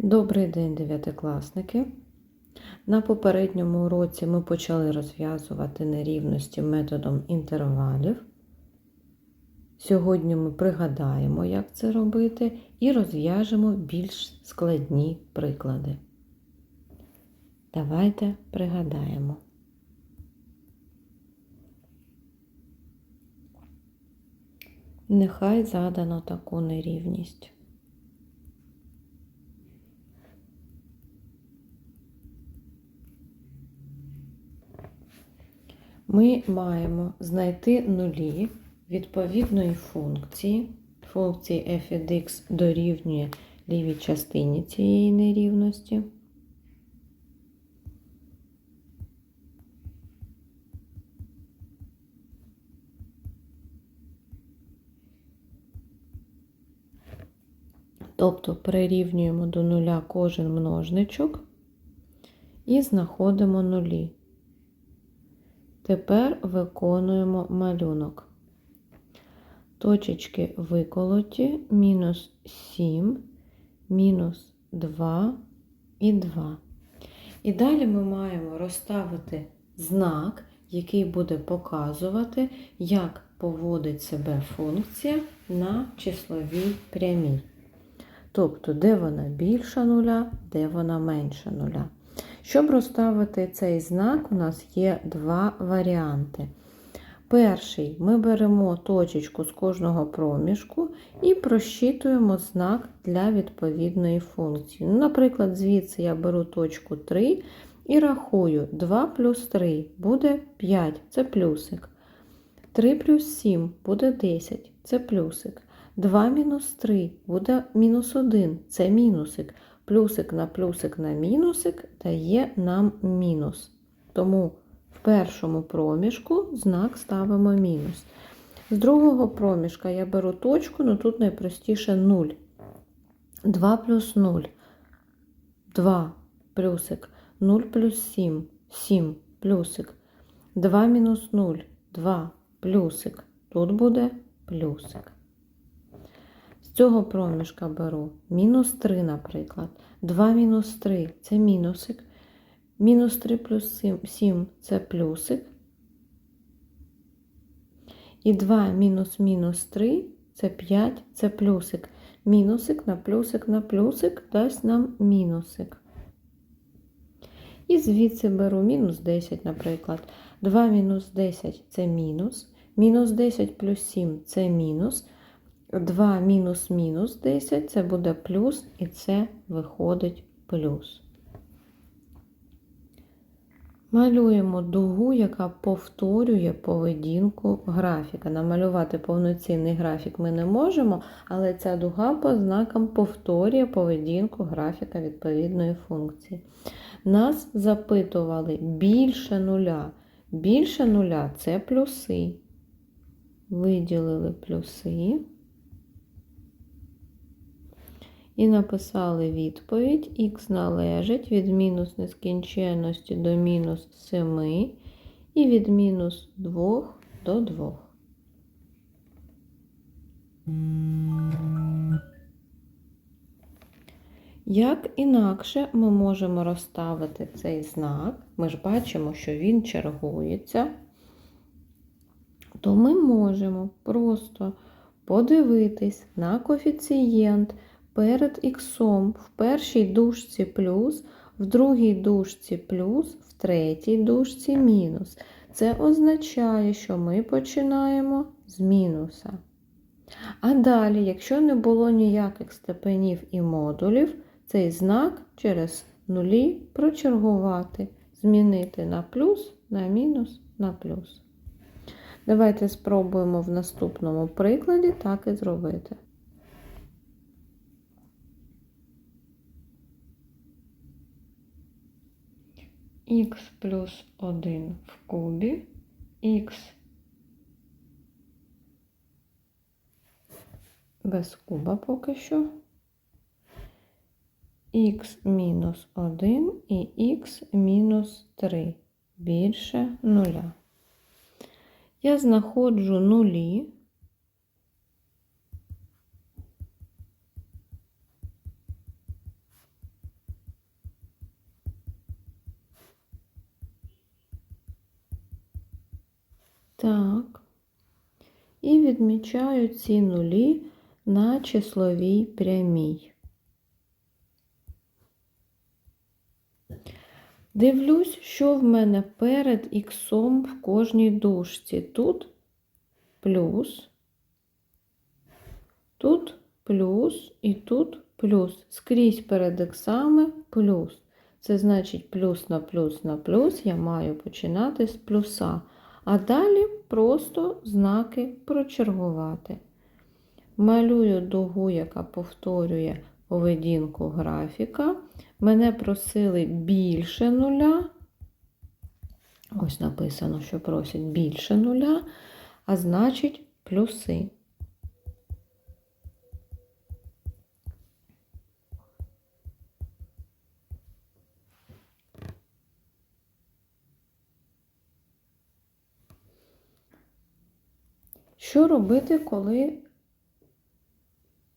Добрий день, дев'ятикласники! На попередньому уроці ми почали розв'язувати нерівності методом інтервалів. Сьогодні ми пригадаємо, як це робити, і розв'яжемо більш складні приклади. Давайте пригадаємо. Нехай задано таку нерівність. Ми маємо знайти нулі відповідної функції. Функції f від x дорівнює лівій частині цієї нерівності. Тобто прирівнюємо до нуля кожен множничок і знаходимо нулі. Тепер виконуємо малюнок. Точечки виколоті мінус 7, мінус 2 і 2. І далі ми маємо розставити знак, який буде показувати, як поводить себе функція на числовій прямій. Тобто, де вона більша нуля, де вона менша нуля. Щоб розставити цей знак, у нас є два варіанти. Перший ми беремо точечку з кожного проміжку і просчитуємо знак для відповідної функції. Ну, Наприклад, звідси я беру точку 3 і рахую 2 плюс 3 буде 5, це плюсик. 3 плюс 7 буде 10, це плюсик. 2 мінус 3 буде мінус 1, це мінусик. Плюсик на плюсик на мінусик дає нам мінус. Тому в першому проміжку знак ставимо мінус. З другого проміжка я беру точку, ну тут найпростіше 0. 2 плюс 0. 2 плюсик. 0 плюс 7. 7 плюсик. 2 мінус 0. 2 плюсик. Тут буде плюсик. Цього проміжка беру мінус 3, наприклад. 2 мінус 3 це мінусик. Мінус 3 плюс 7 це плюсик. І 2 мінус мінус 3 це 5, це плюсик. Мінусик на плюсик на плюсик дасть нам мінусик. І звідси беру мінус 10, наприклад. 2 мінус 10 це мінус. Мінус 10 плюс 7 це мінус. 2 мінус мінус 10 це буде плюс, і це виходить плюс. Малюємо дугу, яка повторює поведінку графіка. Намалювати повноцінний графік ми не можемо, але ця дуга по знакам повторює поведінку графіка відповідної функції. Нас запитували більше нуля. Більше нуля це плюси. Виділили плюси. І написали відповідь. Х належить від мінус нескінченності до мінус 7 і від мінус 2 до 2. Як інакше ми можемо розставити цей знак, ми ж бачимо, що він чергується, то ми можемо просто подивитись на коефіцієнт перед іксом в першій дужці плюс, в другій дужці плюс, в третій дужці мінус. Це означає, що ми починаємо з мінуса. А далі, якщо не було ніяких степенів і модулів, цей знак через нулі прочергувати, змінити на плюс, на мінус, на плюс. Давайте спробуємо в наступному прикладі так і зробити. Х плюс 1 в кубі, х без куба поки що, х мінус 1 і х мінус 3 більше нуля. Я знаходжу нулі. Відмічаю ці нулі на числовій прямій. Дивлюсь, що в мене перед іксом в кожній дужці. Тут плюс, тут плюс і тут плюс. Скрізь перед іксами плюс. Це значить плюс на плюс на плюс я маю починати з плюса. А далі просто знаки прочергувати. Малюю дугу, яка повторює поведінку графіка. Мене просили більше нуля. Ось написано, що просять більше нуля, а значить плюси. Що робити, коли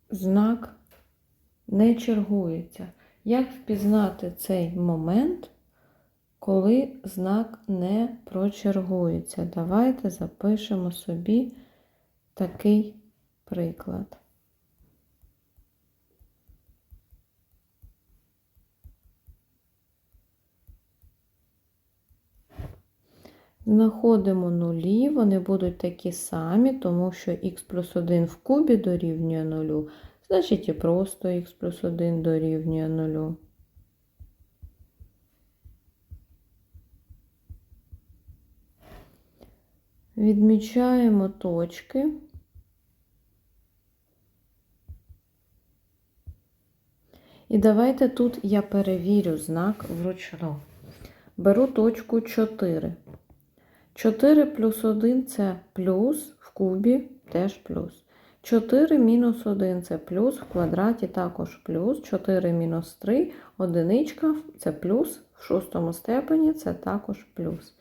знак не чергується? Як впізнати цей момент, коли знак не прочергується? Давайте запишемо собі такий приклад. Знаходимо нулі, вони будуть такі самі, тому що х плюс 1 в кубі дорівнює 0, значить і просто х плюс 1 дорівнює 0. Відмічаємо точки. І давайте тут я перевірю знак вручну. Беру точку 4. 4 плюс 1 це плюс, в кубі теж плюс. 4 мінус 1 це плюс, в квадраті також плюс. 4 мінус 3 одиничка це плюс, в шостому степені це також плюс.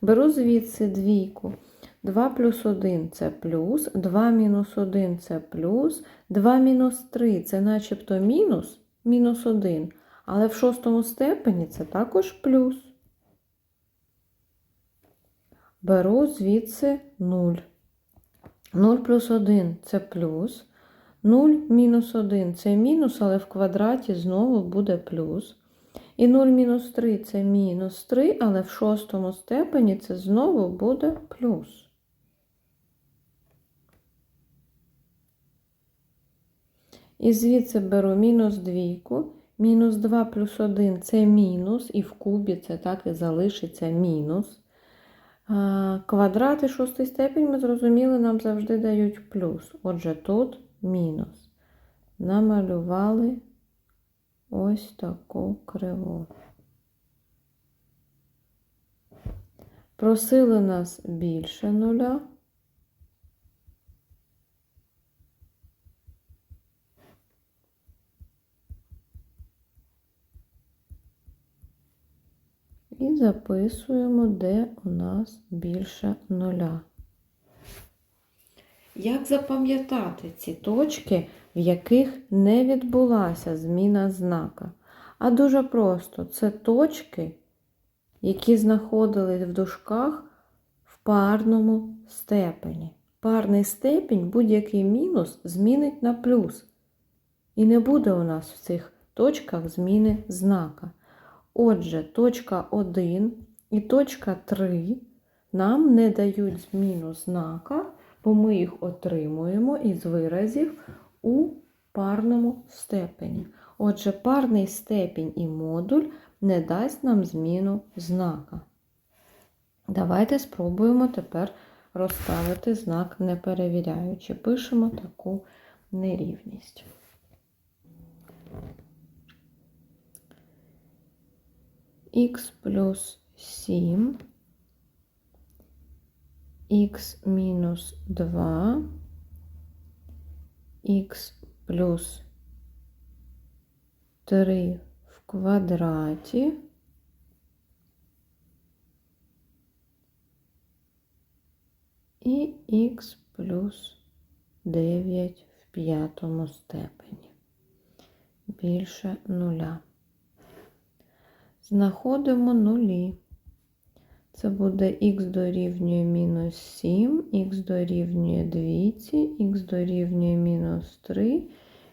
Беру звідси двійку. 2 плюс 1 це плюс, 2 мінус 1 це плюс, 2 мінус 3 це начебто мінус, мінус 1, але в шостому степені це також плюс. Беру звідси 0. 0 плюс 1 це плюс. 0 мінус 1 це мінус, але в квадраті знову буде плюс. І 0 мінус 3 це мінус 3, але в шостому степені це знову буде плюс. І звідси беру мінус двійку. Мінус 2 плюс 1 це мінус, і в кубі це так і залишиться мінус. Квадрати шостий степень, ми зрозуміли, нам завжди дають плюс. Отже, тут мінус. Намалювали ось таку криву. Просили нас більше нуля. І записуємо, де у нас більше нуля. Як запам'ятати ці точки, в яких не відбулася зміна знака? А дуже просто це точки, які знаходились в дужках в парному степені. Парний степінь будь-який мінус змінить на плюс. І не буде у нас в цих точках зміни знака. Отже, точка 1 і точка 3 нам не дають зміну знака, бо ми їх отримуємо із виразів у парному степені. Отже, парний степінь і модуль не дасть нам зміну знака. Давайте спробуємо тепер розставити знак не перевіряючи. Пишемо таку нерівність. Х плюс 7, х мінус 2, х плюс 3 в квадраті і х плюс 9 в п'ятому степені більше нуля знаходимо нулі. Це буде х дорівнює мінус 7, х дорівнює 2, х дорівнює мінус 3,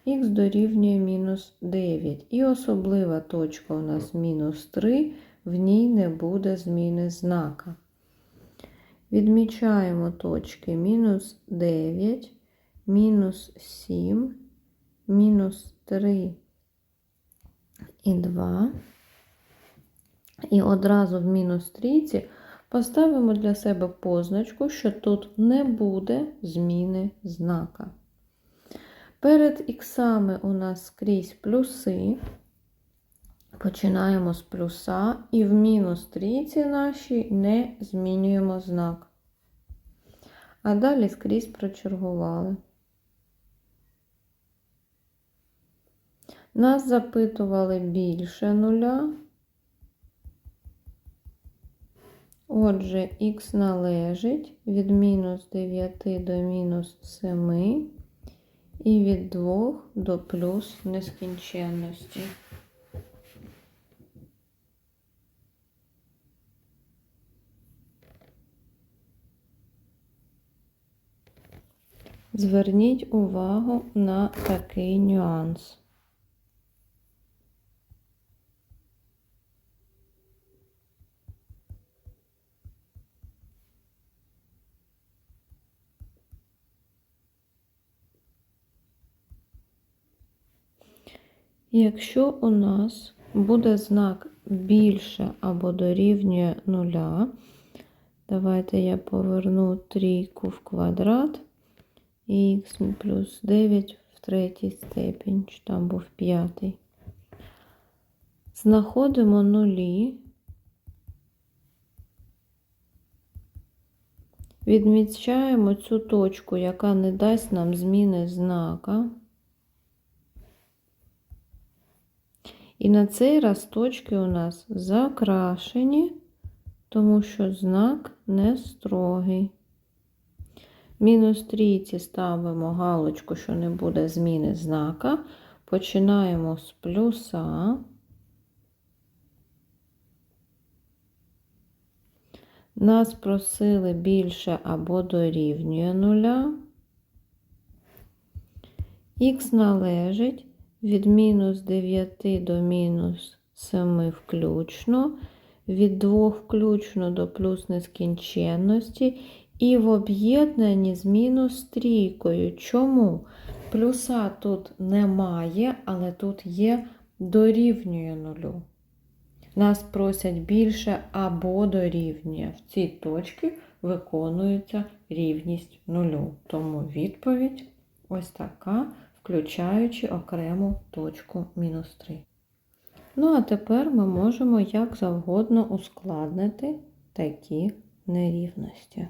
х дорівнює мінус 9. І особлива точка у нас мінус 3, в ній не буде зміни знака. Відмічаємо точки мінус 9, мінус 7, мінус 3 і 2. І одразу в мінус трійці поставимо для себе позначку, що тут не буде зміни знака. Перед іксами у нас скрізь плюси. Починаємо з плюса і в мінус трійці нашій не змінюємо знак. А далі скрізь прочергували. Нас запитували більше нуля. Отже, х належить від мінус 9 до мінус 7 і від 2 до плюс нескінченності. Зверніть увагу на такий нюанс. Якщо у нас буде знак більше або дорівнює нуля, давайте я поверну трійку в квадрат і х плюс 9 в третій степінь, чи там був п'ятий. Знаходимо нулі, відмічаємо цю точку, яка не дасть нам зміни знака. І на цей раз точки у нас закрашені, тому що знак не строгий. Мінус трійці ставимо галочку, що не буде зміни знака. Починаємо з плюса. Нас просили більше або дорівнює нуля. Х належить від мінус 9 до мінус 7 включно, від 2 включно до плюс нескінченності, і в об'єднанні з мінус трійкою. Чому? Плюса тут немає, але тут є дорівнює нулю. Нас просять більше або дорівнює. В цій точці виконується рівність нулю. Тому відповідь ось така включаючи окрему точку мінус 3. Ну, а тепер ми можемо як завгодно ускладнити такі нерівності.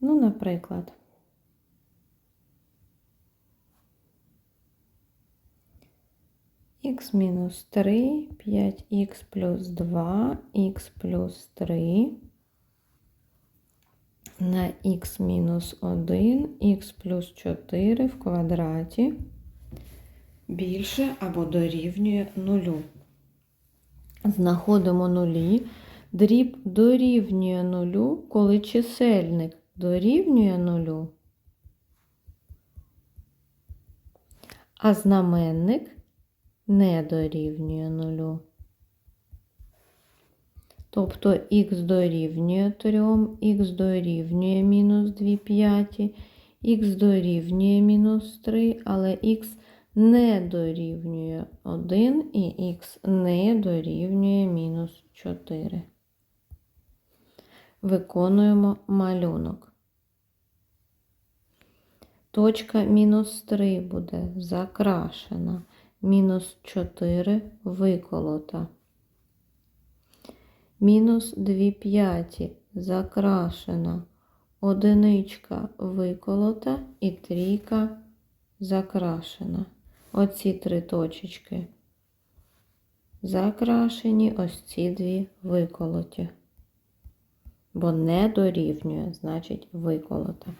Ну, наприклад, х мінус 3, 5х плюс 2, х плюс 3 на х мінус 1, х плюс 4 в квадраті більше або дорівнює нулю. Знаходимо нулі. Дріб дорівнює нулю, коли чисельник дорівнює нулю, а знаменник не дорівнює нулю. Тобто х дорівнює 3, х дорівнює мінус 2 п'яті, х дорівнює мінус 3, але х не дорівнює 1 і х не дорівнює мінус 4. Виконуємо малюнок. Точка мінус 3 буде закрашена, мінус 4 виколота мінус 2 п'яті закрашена, одиничка виколота і трійка закрашена. Оці три точечки закрашені, ось ці дві виколоті. Бо не дорівнює, значить, виколота.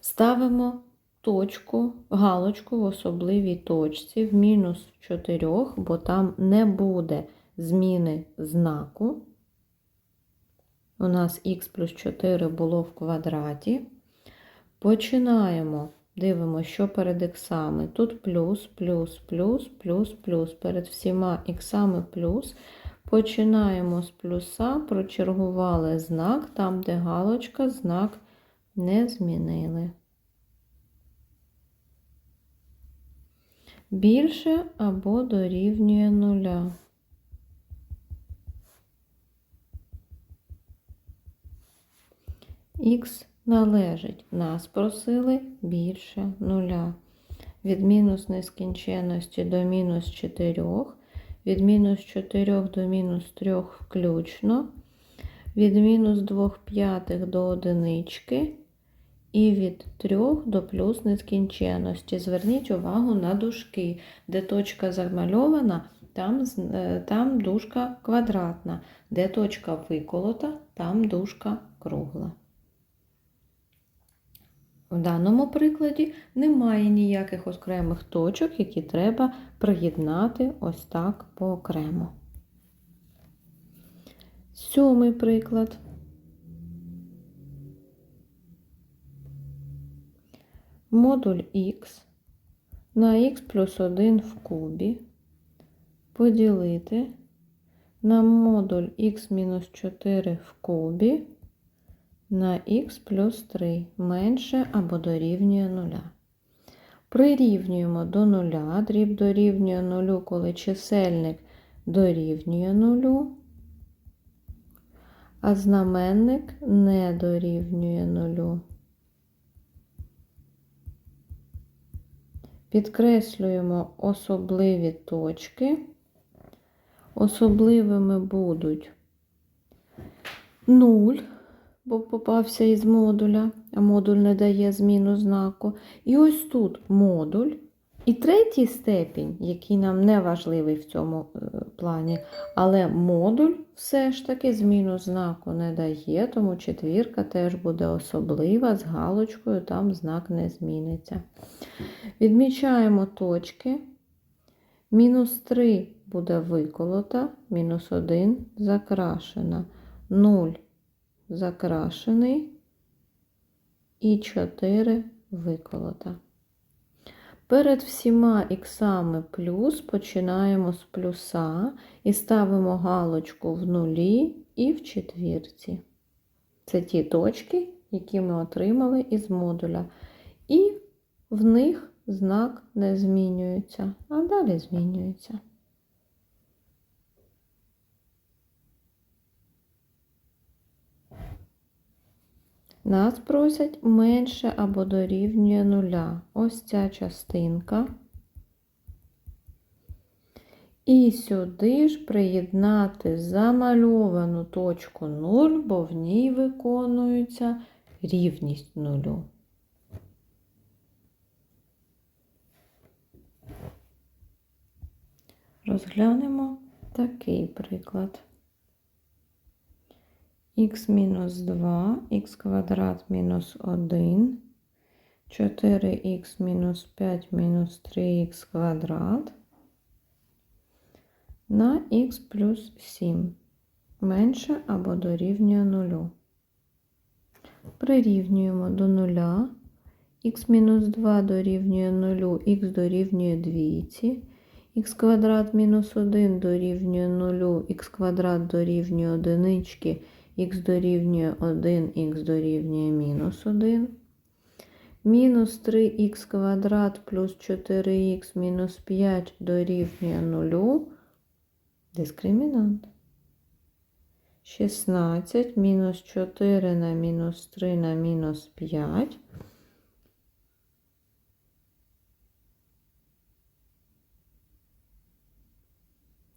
Ставимо точку, галочку в особливій точці в мінус 4, бо там не буде зміни знаку. У нас х плюс 4 було в квадраті. Починаємо. Дивимося, що перед іксами. Тут плюс, плюс, плюс, плюс, плюс. Перед всіма іксами плюс. Починаємо з плюса, прочергували знак, там, де галочка, знак не змінили. Більше або дорівнює нуля. Х належить. Нас просили більше нуля. Від мінус нескінченності до мінус 4, від мінус 4 до мінус 3 включно, від мінус 2 п'ятих до одинички і від 3 до плюс нескінченності. Зверніть увагу на дужки, де точка замальована, там, е, там дужка квадратна, де точка виколота, там дужка кругла. В даному прикладі немає ніяких окремих точок, які треба приєднати ось так поокремо. Сьомий приклад. Модуль х на х плюс 1 в кубі поділити на модуль х мінус 4 в кубі на х плюс 3 менше або дорівнює 0. Прирівнюємо до 0, дріб дорівнює 0, коли чисельник дорівнює 0, а знаменник не дорівнює 0. Підкреслюємо особливі точки. Особливими будуть 0, бо попався із модуля, а модуль не дає зміну знаку. І ось тут модуль. І третій степінь, який нам не важливий в цьому е, плані, але модуль все ж таки зміну знаку не дає, тому четвірка теж буде особлива з галочкою, там знак не зміниться. Відмічаємо точки. Мінус 3 буде виколота, мінус 1 закрашена, 0 закрашений і 4 виколота. Перед всіма іксами плюс починаємо з плюса і ставимо галочку в нулі і в четвірці. Це ті точки, які ми отримали із модуля. І в них знак не змінюється, а далі змінюється. Нас просять менше або дорівнює нуля. Ось ця частинка. І сюди ж приєднати замальовану точку 0, бо в ній виконується рівність нулю. Розглянемо такий приклад. Х мінус 2, х квадрат мінус 1, 4х мінус 5 мінус 3х квадрат на х плюс 7 менше або дорівнює 0. Прирівнюємо до 0. х мінус 2 дорівнює 0, х дорівнює 2. х квадрат мінус 1 дорівнює 0, х квадрат дорівнює 1, х дорівнює 1, х дорівнює мінус 1. Мінус 3х квадрат плюс 4х мінус 5 дорівнює 0. Дискримінант. 16 мінус 4 на мінус 3 на мінус 5.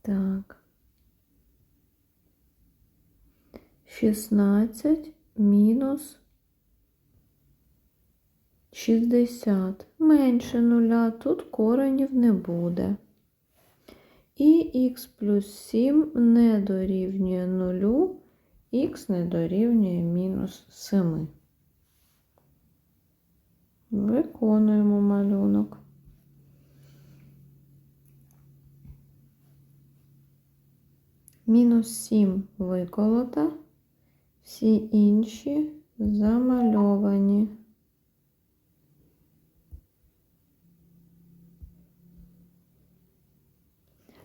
Так. 16 мінус 60. Менше нуля, тут коренів не буде. І х плюс 7 не дорівнює 0, х не дорівнює мінус 7. Виконуємо малюнок. Мінус 7 виколота, всі інші замальовані.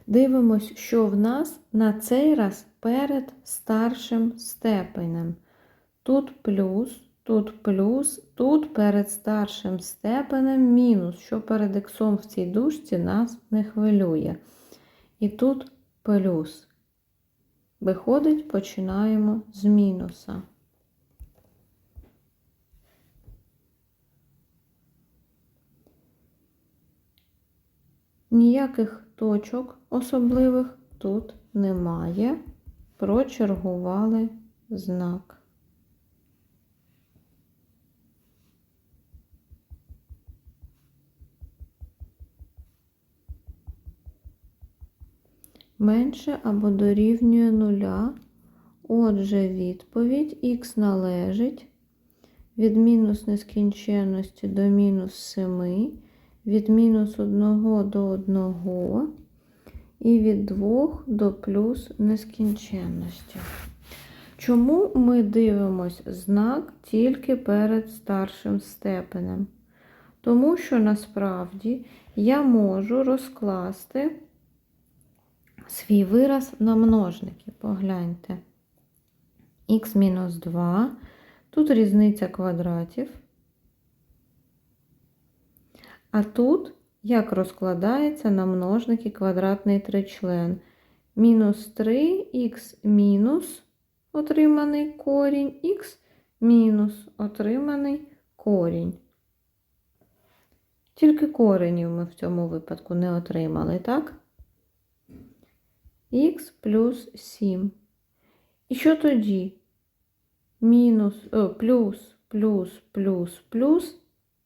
Дивимось, що в нас на цей раз перед старшим степенем. Тут плюс, тут плюс, тут перед старшим степенем мінус, що перед іксом в цій дужці нас не хвилює. І тут плюс. Виходить, починаємо з мінуса. Ніяких точок особливих тут немає. Прочергували знак. Менше або дорівнює нуля. Отже, відповідь х належить від мінус нескінченності до мінус 7 від мінус 1 до 1 і від 2 до плюс нескінченності. Чому ми дивимось знак тільки перед старшим степенем? Тому що насправді я можу розкласти свій вираз на множники. Погляньте. х-2, тут різниця квадратів. А тут як розкладається на множники квадратний тричлен. Мінус 3х мінус отриманий корінь, х мінус отриманий корінь. Тільки коренів ми в цьому випадку не отримали, так? Х плюс 7. І що тоді? Мінус, о, плюс, плюс, плюс, плюс,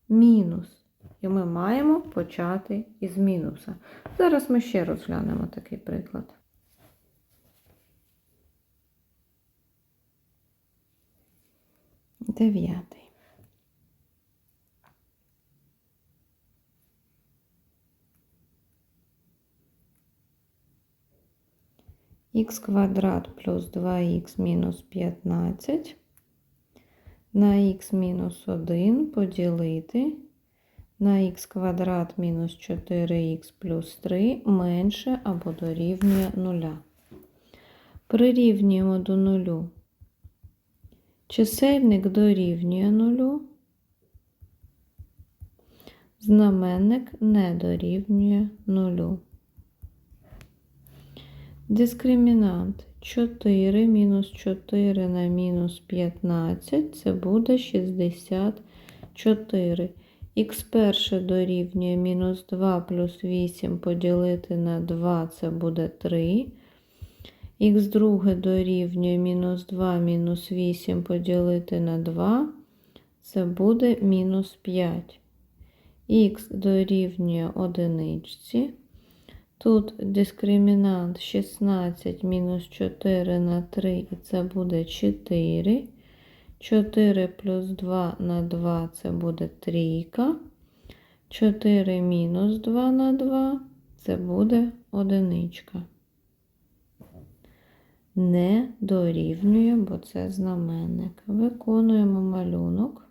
мінус. І ми маємо почати із мінуса. Зараз ми ще розглянемо такий приклад. Дев'ятий. Х квадрат плюс 2х мінус 15 на х мінус 1 поділити на х квадрат мінус 4х плюс 3 менше або дорівнює 0. Прирівнюємо до 0. Чисельник дорівнює 0. Знаменник не дорівнює 0. Дискримінант 4 мінус 4 на мінус 15 це буде 64. Х перше дорівнює мінус 2 плюс 8 поділити на 2 це буде 3. Х друге дорівнює мінус 2 мінус 8 поділити на 2 це буде мінус 5. Х дорівнює одиничці. Тут дискримінант 16 мінус 4 на 3, і це буде 4. 4 плюс 2 на 2 це буде трійка. 4 мінус 2 на 2 це буде одиничка. Не дорівнює, бо це знаменник. Виконуємо малюнок.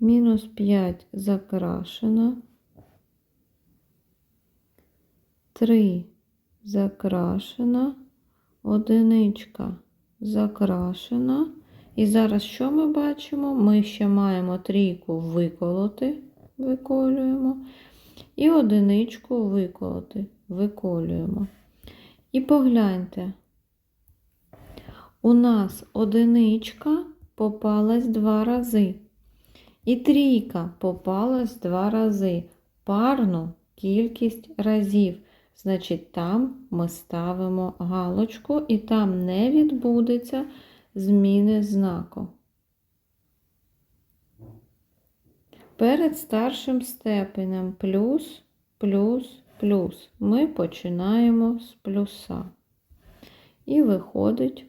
Мінус 5 закрашено. 3 закрашено. Одиничка закрашена. І зараз що ми бачимо? Ми ще маємо трійку виколоти, виколюємо. І одиничку виколоти, виколюємо. І погляньте, у нас одиничка попалась два рази. І трійка попалась два рази. Парну кількість разів. Значить, там ми ставимо галочку, і там не відбудеться зміни знаку. Перед старшим степенем плюс, плюс, плюс. Ми починаємо з плюса. І виходить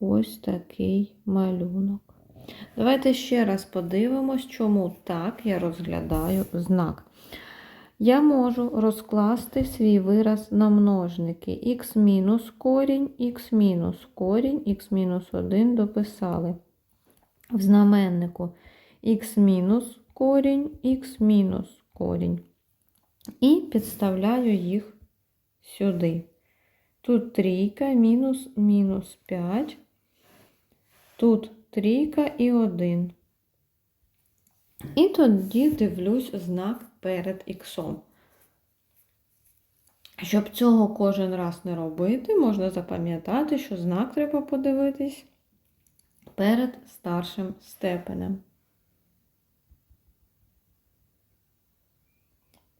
ось такий малюнок. Давайте ще раз подивимось, чому так я розглядаю знак. Я можу розкласти свій вираз на множники х мінус корінь, х мінус корінь, х мінус 1 дописали. В знаменнику х мінус корінь, х мінус корінь. І підставляю їх сюди. Тут трійка, мінус, мінус 5. Тут трійка і 1. І тоді дивлюсь знак перед іксом. Щоб цього кожен раз не робити, можна запам'ятати, що знак треба подивитись перед старшим степенем.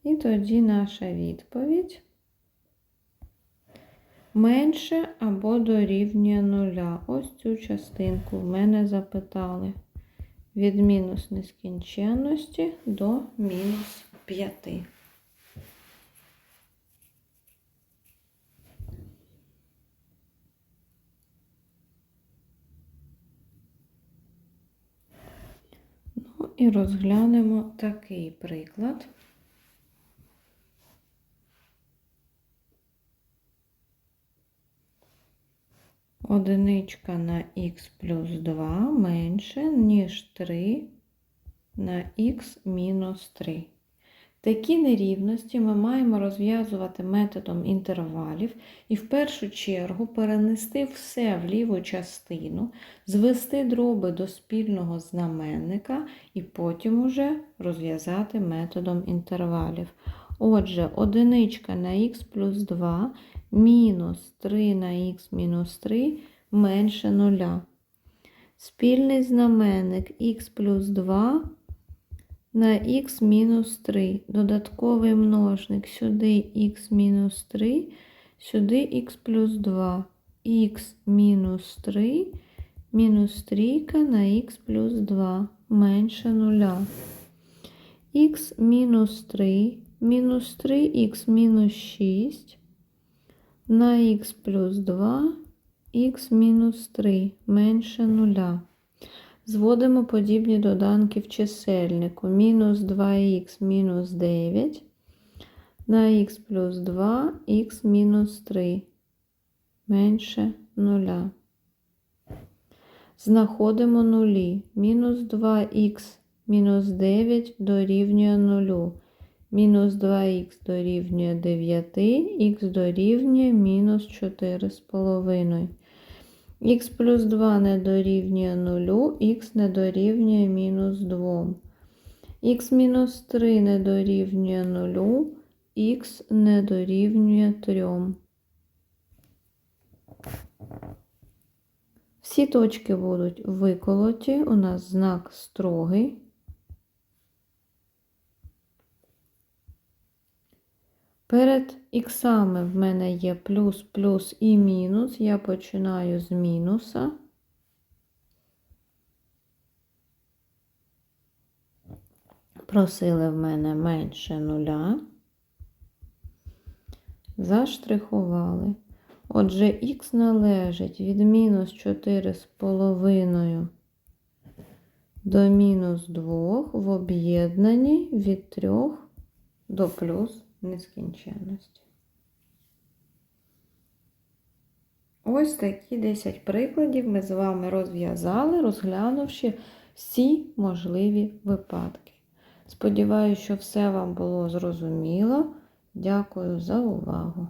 І тоді наша відповідь менше або дорівнює нуля. Ось цю частинку в мене запитали. Від мінус нескінченності до мінус 5. Ну і розглянемо такий приклад. Одиничка на х плюс 2 менше, ніж 3 на х мінус 3. Такі нерівності ми маємо розв'язувати методом інтервалів і в першу чергу перенести все в ліву частину, звести дроби до спільного знаменника і потім уже розв'язати методом інтервалів. Отже, одиничка на х плюс 2 мінус 3 на х мінус 3 менше 0. Спільний знаменник х плюс 2 на х мінус 3. Додатковий множник сюди х мінус 3, сюди х плюс 2. х мінус 3 мінус 3 на х плюс 2 менше 0. х мінус 3 мінус 3х мінус 6 на х плюс 2, х мінус 3 менше 0. Зводимо подібні доданки в чисельнику. Мінус 2х мінус 9 на х плюс 2, х мінус 3 менше 0. Знаходимо нулі. Мінус 2х мінус 9 дорівнює 0. Мінус 2х дорівнює 9, х дорівнює мінус 4,5. Х плюс 2 не дорівнює 0, х не дорівнює мінус 2. Х мінус 3 не дорівнює 0, х не дорівнює 3. Всі точки будуть виколоті, у нас знак строгий. Перед іксами в мене є плюс, плюс і мінус. Я починаю з мінуса. Просили в мене менше нуля. Заштрихували. Отже, х належить від мінус 4,5 до мінус 2 в об'єднанні від 3 до плюс нескінченності. Ось такі 10 прикладів ми з вами розв'язали, розглянувши всі можливі випадки. Сподіваюся, що все вам було зрозуміло. Дякую за увагу!